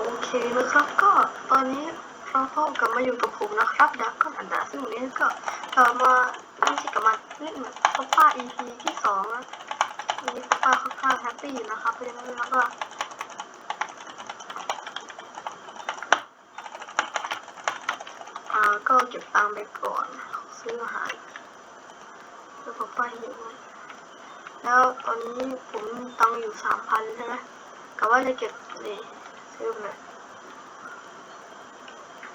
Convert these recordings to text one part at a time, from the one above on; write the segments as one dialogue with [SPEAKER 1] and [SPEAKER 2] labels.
[SPEAKER 1] โอเคนะครับก็ตอนนี้เราก็กลับมาอยู่กับผมนะครับดักก็อันดาซึ่งวันนี้ก็เรามาไม่ใช่กลับมาเล่นป๊อปป้า EP ที่สองนะวันนี้ป๊อปป้าค่อนข้างแฮปปี้นะครับเพราะฉะนั้นแล้วก็อ่าก็เก็บตังค์ไปก่อนซื้ออาหารแล้วป๊อปป้าหิวแล้วตอนนี้ผมตังค์อยู่สามพันใช่ไหมกะว่าจะเก็บ นี่ซื้อไป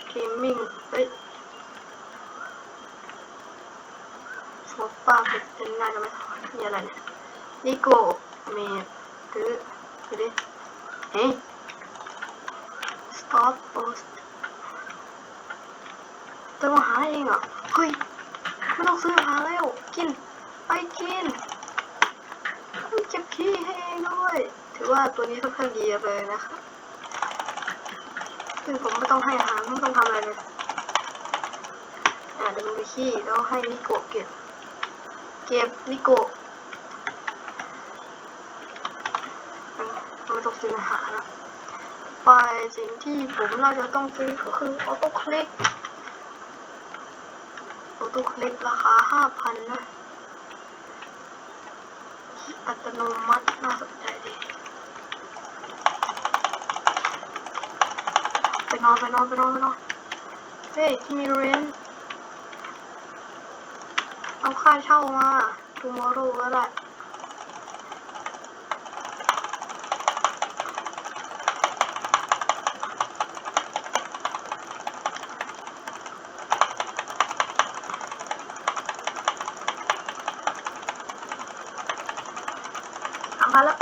[SPEAKER 1] เกมมิ่งเฮ้ยสมปาเป็นหนน่าจะไม่พอมีอะไรเนี่ยนิโก้เมดซื้อดูดิเฮ้ย stop post ต้องมาหาเองเหรอเฮ้ยไม่ต้องซื้อหาแล้วกิน ไปกินเก็บขี้ให้เองด้วย ถือว่าตัวนี้ค่อนข้างดีเลยนะครับ ซึ่งผมไม่ต้องให้อาหารไม่ต้องทำอะไรเลยอ่าเดินไปขี้แล้วให้นิโกะเก็บ เก็บนิโกะไม่ต้องซื้ออาหารล้วไปสิ่งที่ผมน่าจะต้องซื้อก็คือออโต้คลิกออโต้คลิกราคาห้าพันนะอัตโนมัติน่าสนใจดี นอนไปนอนไปนอนไปนอนเฮ้ยที่มีเรนเอาค่าเช่ามา tomorrow ก็ได้สามพันแล้ว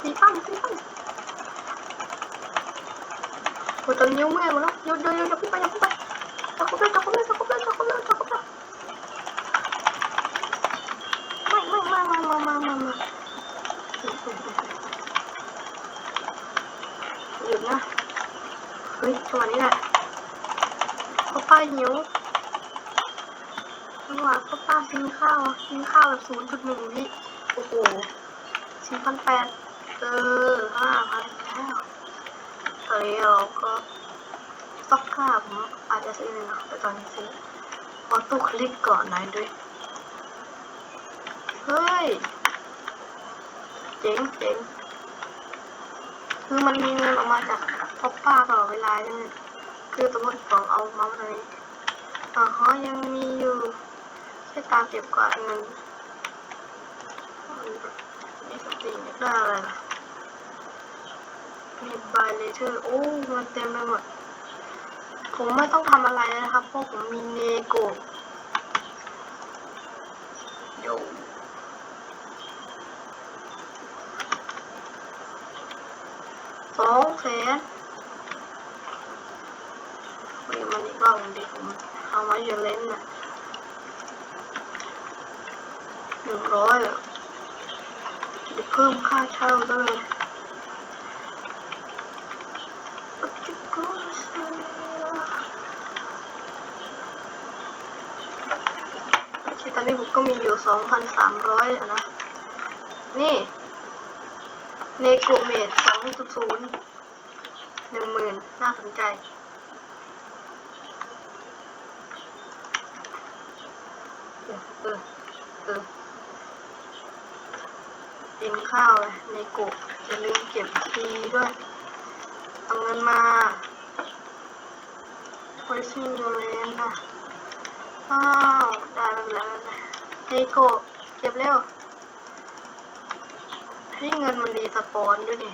[SPEAKER 1] สี่พันสี่พันโอ้ย ตอนนิ้วเมื่อยหมดแล้วหยุดหยุดหยุดอย่าพุ่งไปอย่าพุ่งไปจะครบแล้วจะครบแล้วจะครบแล้วจะครบแล้วจะครบแล้วไม่ไม่ไม่ไม่ไม่ไม่ไม่ไม่หยุดนะเฮ้ยจังหวะนี้แหละพ่อป้าหิวจังหวะพ่อป้ากินข้าวกินข้าวแบบศูนย์จุดหนึ่งวิโอ้โหสี่พันแปดเออห้าพันแล้ว ตอนนี้เราก็ซ็อกก้าผมอาจจะซื้อหนึ่งนะแต่ตอนนี้ซื้อออโต้คลิกก่อนน่อยด้วย เฮ้ย เจ๋งเจ๋งคือมันมีเงินออกมาจากพ็อปป้าตลอดเวลาใช่ไหมคือสมมติผมเอาเมาส์ตัวนี้อ๋อยังมีอยู่แค่ตามเก็บกว่าเงินนี่สติอยากได้อะไร มีบายเลเทอร์โอ้มันเต็มไปหมด ผมไม่ต้องทำอะไรนะครับ เพราะผมมีเนโกะโยสองแสนมีมันอีกบหนึ่งดิผมเอาไว้อยู่เล่นน่ะหนึ่งร้อยอะเดี๋ยวเพิ่มค่าเช่าด้วยโอนนี้ผมก็มีอยู่สองพันสามร้อยนะ นี่เนโกเมดสองจุดศูนย์หนึ่งหมื่นน่าสนใจ เออ เออเออกินข้าวเลยในกุอย่าลืมเก็บทีด้วย เอาเงินมาไว้ชิมโยเลนนะ อ้าวได้แล้วนะในกุเก็บเร็วให้เงินมันรีสปอนด้วยดิ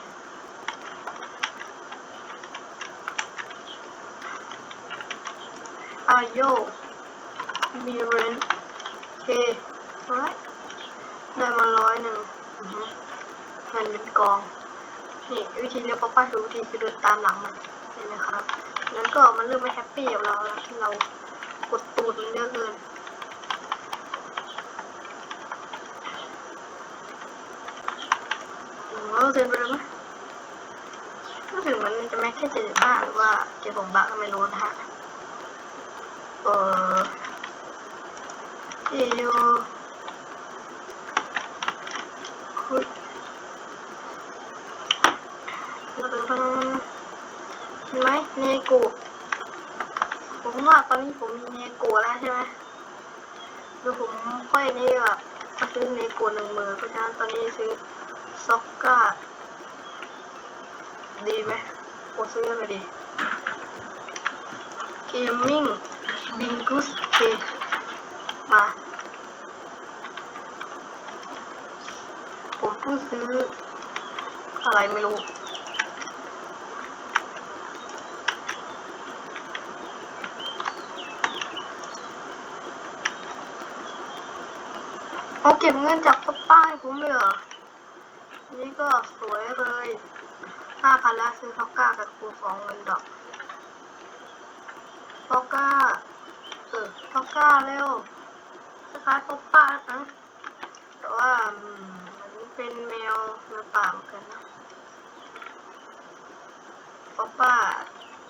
[SPEAKER 1] อาโยมีเรนเคร้อยได้มาร้อยหนึ่งอือฮึมันเป็นกอง นี่วิธีเรียกป้าป้าคือวิธีคือเดินตามหลังมันนี่นะครับงั้นก็มันเริ่มไม่แฮปปี้กับเราแล้วที่เรา ดตูดมันเยอะเกินถึงว่าเดินไปเลยไหมก็ถึงมันจะแม็กแค่เจ็ดสิบห้าหรือว่าเจ็ดสองบาก็ไม่รู้นะฮะเออ See you คุยวเป็นคนเห็นไหมเนโกะผมว่าตอนนี้ผมมีเนโกะแล้วใช่ไหมดูผม ค่อยนี่แบบจะซื้อเนโกะหนึ่งมือเพราะฉะนั้นตอนนี้ซื้อซ็อกก้า ดีไหมกดซื้อเลยดีเกมมิ่งบิงกุสเคมาผมเพิ่งซื้ออะไรไม่รู้ เอาเก็บเงินจากป้าให้ผมเลยเหรอ นี่ก็สวยเลยห้าพันแล้วซื้อท็อกก้ากับคูสองเงินดอกท็อกก้า เออท็อกก้าเร็วสคายป๊อปป้านะแต่ว่าอืมมันเป็นแมวแมวป่าเหมือนกันนะป๊อปป้า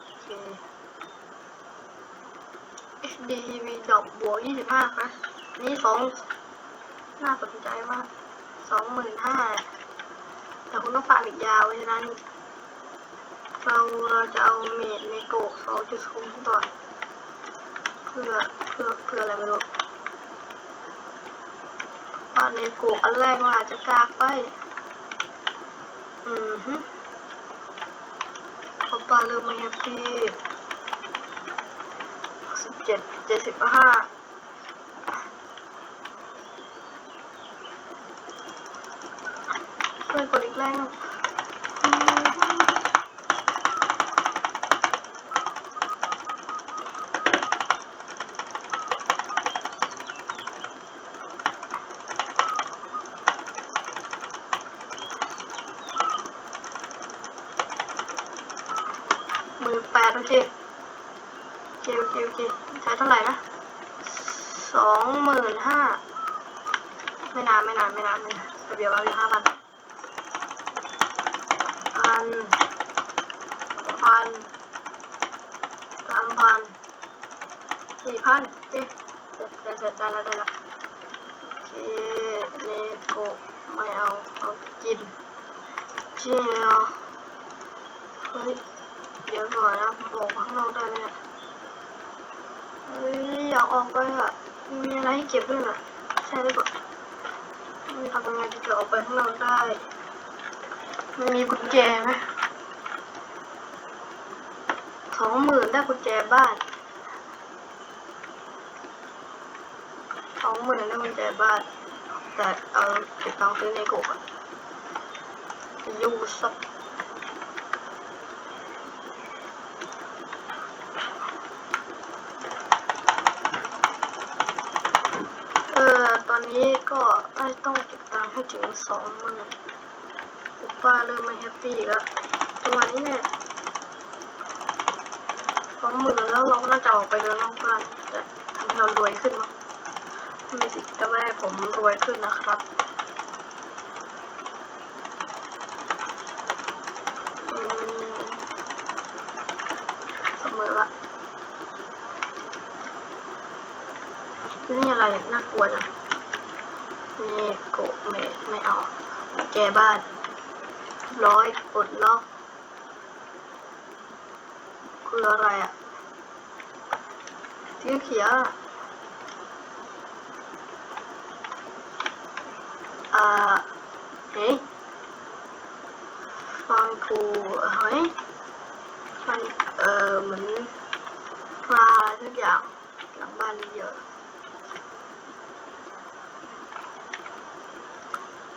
[SPEAKER 1] โอเค HDV ดอกบวกยี่สิบห้านะนี่สอง น่าสนใจมากสองหมื่นห้าแต่คุณต้องฝากอีกยาวเพราะฉะนั้น เราเราจะเอาเมดในโกะสองจุดศูนย์ก่อนเพื่อเพื่อเพื่ออะไรไม่รู้ว่าในโกะอันแรกมันอาจจะกากไปอืมฮึพอปลาเริ่มมาแฮปปี้สิบเจ็ดเจ็ดสิบห้า ช่วย กดอีกแรงมือแปดโอเคโอเคโอเคโอเคใช้เท่าไหร่นะสองหมื่นห้าไม่นานไม่นานไม่นานไม่นานเดี๋ยวเอาอีกห้าพัน พันพันสามพันสี่พันเอ๊ะเสร็จเสร็จเสร็จได้แล้วได้แล้วเคเลโกไม่เอาเอากินเจียวเฮ้ยเดี๋ยวก่อนนะออกข้างนอกได้ไหมเนี่ยเฮ้ยอยากออกไปอะมีอะไรให้เก็บด้วยน่ะใช่หรือเปล่าทำยังไงถึงจะออกไปข้างนอกได้ มันมีกุญแจไหมสองหมื่นได้กุญแจบ้านสองหมื่นได้กุญแจบ้าน แต่เอาเก็บตังค์ซื้อในโกะยูสักเออตอนนี้ก็ได้ต้องเก็บตังค์ให้ถึงสองหมื่น ฟ้าเริ่มไม่แฮปปี้แล้วจังหวะนี้เนี่ยสองหมื่นแล้วเราก็น่าจะออกไปเดินนอกบ้านแต่ทำให้เรารวยขึ้นมั้งมีสิทธิ์จะไม่ให้ผมรวยขึ้นนะครับอืมเสมอละนี่อะไรน่ากลัวจังนี่โกะไม่ไม่เอาแกบ้าน ร้อยปลดล็อก คืออะไรอะที่เขียวอ่าเฮ้ยฟังครูเฮ้ยมันเออเหมือนปลาทุกอย่างหลังบ้านเยอะ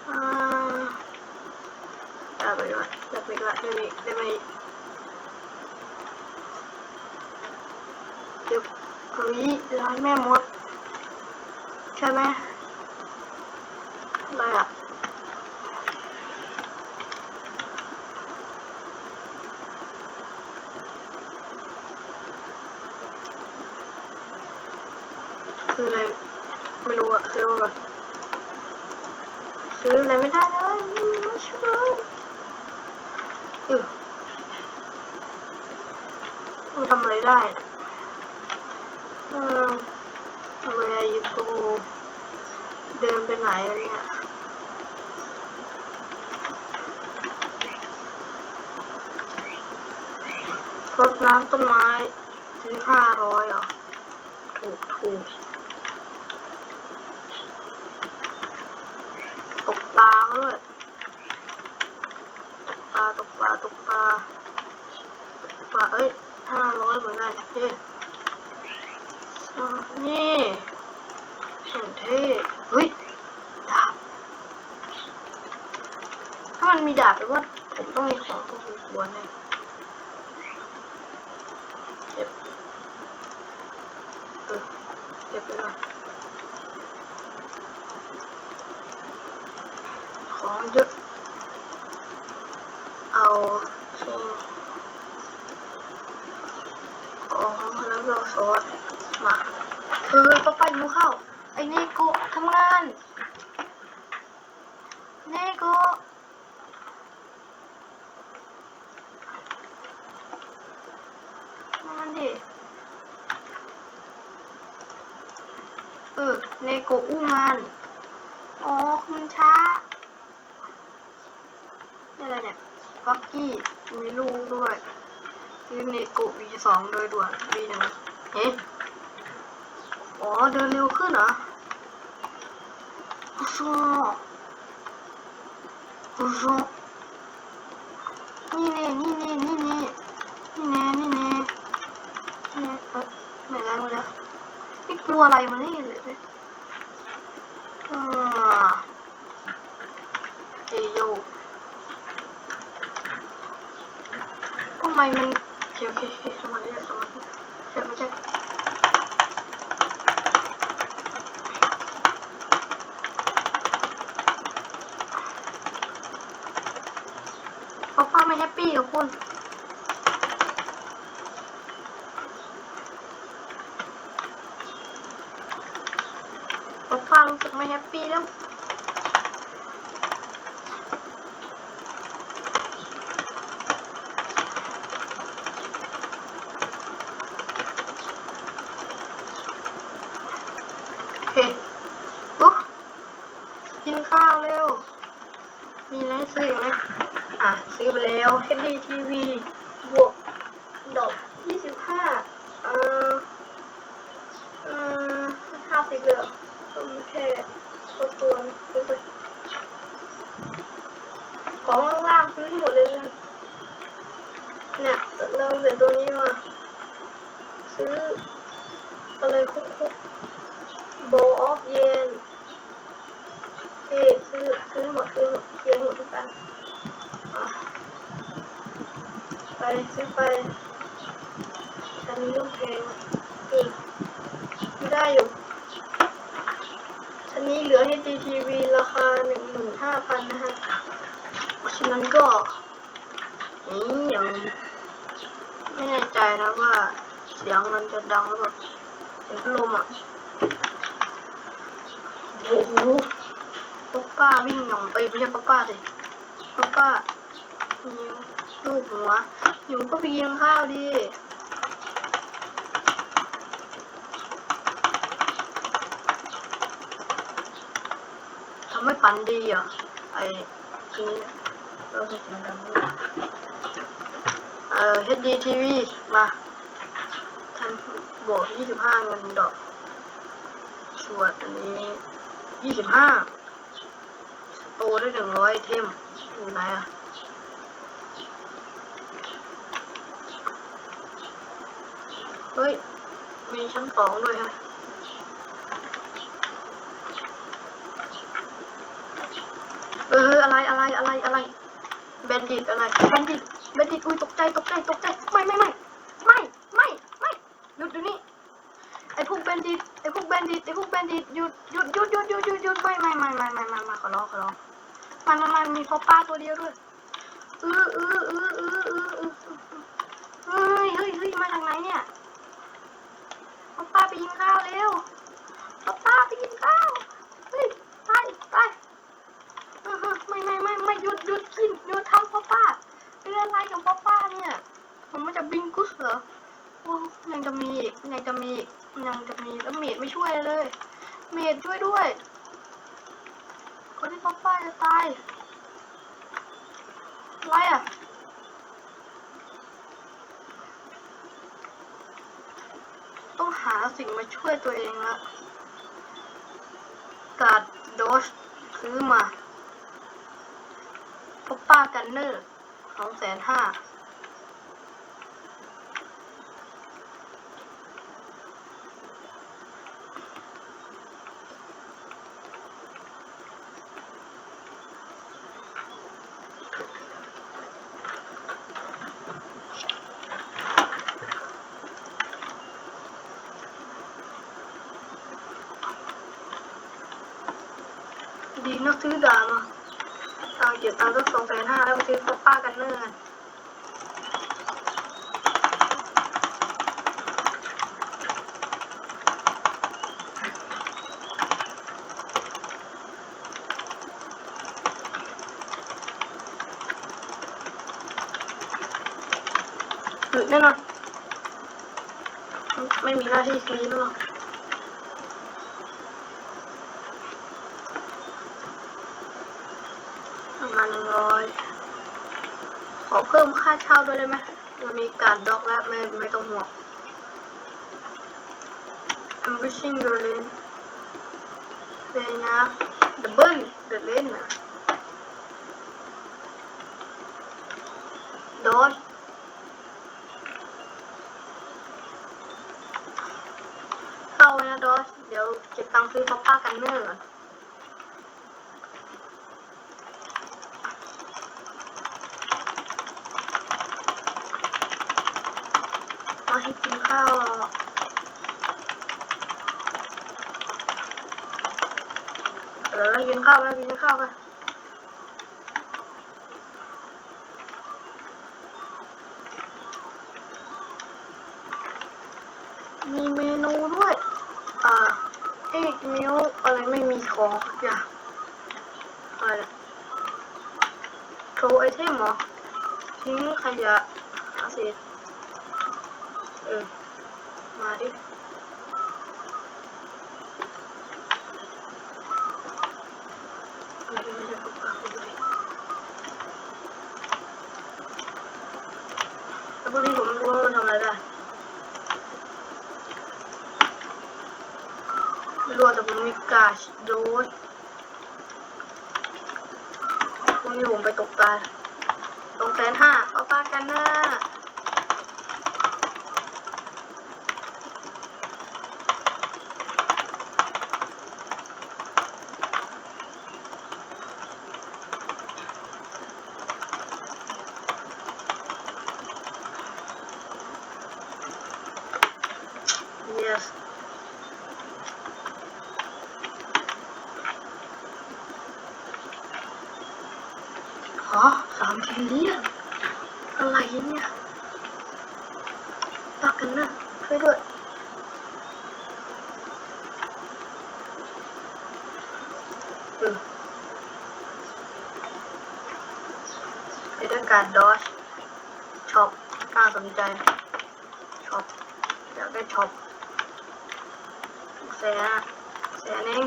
[SPEAKER 1] อ่า ได้ไปด้วยได้ไปด้วยได้ไหมได้ไหมเดี๋ยวเฮ้ยร้านแม่มด ใช่ไหมอะไรอะคืออะไรไม่รู้อะซื้อมาก่อนซื้ออะไรไม่ได้เลยไม่ช่วยเออ มันทำอะไรได้เออ where you go เดินไปไหนอะไรเนี่ยรดน้ำต้นไม้ซื้อห้าร้อยเหรอถูกถูกตกปลาด้วยตกปลาตกปลาตกปลาตกปลาเอ้ยห้าร้อยเหมือนกันเฮ้อ่านี่สุดเท่เฮ้ยดาบถ้ามันมีดาบแปลว่าผมต้องมีของพวกนี้ควรเลยเก็บเออเก็บไปก่อน ของเยอะเอาชิงของแล้วก็ซอสมาเธอป้าป้ายูเข้า ไอ้นี่กูทำงานโกะทำงานดิ เออ เนโกะอู้งาน อ๋อคุณช้า นี่อะไรเนี่ยฟักกี้ มีลูกด้วยยูนิโกวีสองโดยด่วนวีหนึ่งเฮ้อ๋อ เดินเร็วขึ้นเหรอโอ้โหโอ้โหนี่เน่นี่เน่นี่เน่นี่เน่นี่เน่นี่เน่เออไม่แล้วไม่แล้วนี่กลัวอะไรมานี่เลยเนี่ยอ่าเอโย ทำ ไมมันโอเคโอเคสมาธิสมาธิใช่ไม่ใช่เพราะป้าไม่แฮปปี้กับคุณเพราะป้ารู้สึกไม่แฮปปี้แล้ว โอเคปุ๊บกินข้าวเร็ว มีอะไรให้ซื้ออีกไหมอะ ซื้อไป แล้ว HD TV บวกดอกยี่สิบห้าเอ่อเอ่อห้าสิบเหลือโอเคตัวตัวซื้อไปของล่างๆซื้อที่หมดเลยนะเนี่ยเราเสร็จตัวนี้มา ซื้ออะไรคุกๆ โบออฟเยนเอ๊ซื้อซื้อหมดซื้อหมดเกียร์หมดทุกอันอะไปซื้อไปอันนี้ต้องแพงอีกไม่ได้อยู่อันนี้เหลือ HDTV ราคาหนึ่งหมื่นห้าพันนะฮะฉะนั้นก็นี่ยังไม่แน่ใจนะว่า เสียงมันจะดังหรือเปล่าเสียงพัดลมอะโอ้โหป๊าป้าวิ่งหน่องไปไม่ใช่ป๊าป้าสิป๊าป้ายิงลูกหัวอยู่ก็ไปกินข้าวดิ ไม่ปันดีอะไอ้ทีนี้เราจะกินกันด้ยเอ่อ HDTV มาทำบวก25เงินดอกส่วนอันนี้ยี่สิบห้าโตได้หนึ่งร้อยเทมอยู่ไหนอะเฮ้ย มีชั้นสองด้วยฮะ อออะไรอะไรอะไรอะไรแบนดิตอะไรแบนดิตแบนดิตอุ้ยตกใจตกใจตกใจไม่ไม่ไม่ไม่ไม่ไม่หยุดเดี๋ยวนี้ไอ้พวกแบนดิตไอ้พวกแบนดิตไอ้พวกแบนดิตหยุดหยุดหยุดหยุดหยุดหยุดหยุดไม่ไม่ไม่ไม่ไม่ไม่ไม่ขอร้องขอร้องมันมันมันมีพ่อป้าตัวเดียวด้วยเออเออเออเออเออเออเฮ้ยเฮ้ยเฮ้ยมาจากไหนเนี่ยพ่อป้าไปกินข้าวเร็วพ่อป้าไปกินข้าวเฮ้ยไปไป ไม่ไม่ไม่ไม่หยุดหยุดกินหยุดทำพอป้าเป็นอะไรกับพอป้าเนี่ยผมมาจากบิงกุสเหรอโอ้ยังจะมีอีกยังจะมีอีกยังจะมีแล้วเมดไม่ช่วยเลย เมดช่วยด้วย คนที่ป๊อปป้าจะตายอะไรอะต้องหาสิ่งมาช่วยตัวเองละการดโดชซื้อมา ป๊อปป้ากันเนอร์สองแสนห้า ดีนักซื้อดามา เก็บตังค์สักสองแสนห้าแล้วไปซื้อป๊อปป้ากันเนอร์กันหยุดแน่นอนไม่มีหน้าที่ซื้อหรอก ป ร้อยขอเพิ่มค่าเช่าด้วยได้ไหมเรามีการดอกแล้วไม่ไม่ต้องห่วง I'm wishing you a lane เลยนะ double the lane นะโดนเข้านะโดสเดี๋ยวเก็บตังค์ซื้อท็อปป้ากันเนอร์ก่อน มาให้กินข้าวเออกิน ข้าวไปกินมีเมนูด้วย อ่าเอ็กมิวอะไรไม่มีของอย่างอะไรโชว์ไอเทมเหรอ ทิ้งขยะหาเศษเออ มาดิไม่ได้ปากกาคุณดิแล้วพวกนี้ผมไม่รู้ว่ามันทำอะไรได้ ไม่รู้แต่ผมมีกาชโดนพวกนี้ผมไปตกปลาตรงแสนห้าป้าป้ากันนะ Yes. ฮะสามที เรียนอะไรเนี่ยปักกันนะช่วยด้วยเออเอเดอร์การดอชช็อปน่าสนใจช็อปอยากได้ช็อปแสนแสนเอง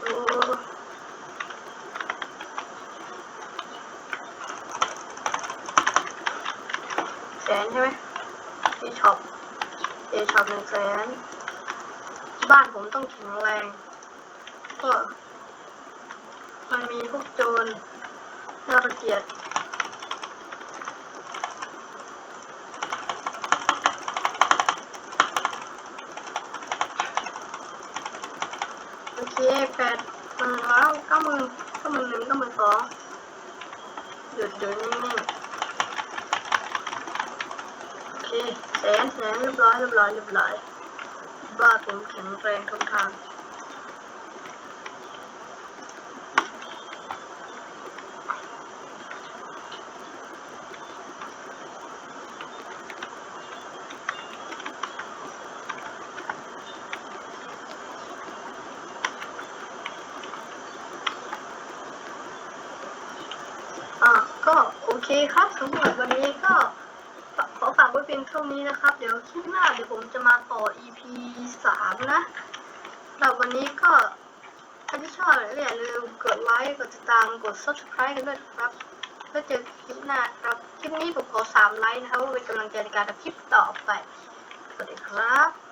[SPEAKER 1] โอ้ แสนใช่ไหมที่ช็อปเอช็อปหนึ่งแสนบ้านผมต้องแข็งแรง ก็มันมีพวกโจรน่ารังเกียจโอเคแปดหมื่นแล้วเก้าหมื่นเก้าหมื่นหนึ่งเก้าหมื่นสองหยุดเดินนิ่ งๆโอเคแสนแสนเรียบร้อยเรียบร้อยเรียบร้อยบ้าผมแข็งแรงทุกทางอะก็โอเคครับสำหรับวันนี้ก็ พียงเท่านี้นะครับ เดี๋ยวคลิปหน้าเดี๋ยวผมจะมาต่อ EP สามนะสำหรับวันนี้ก็ถ้าที่ชอบอย่าลืมกดไลค์กดติดตามกด subscribe กันด้วยนะครับแล้วเจอคลิปหน้าครับคลิปนี้ผมขอสามไลค์นะครับเพื่อเป็นกำลังใจในการทำคลิปต่อไปสวัสดีครับ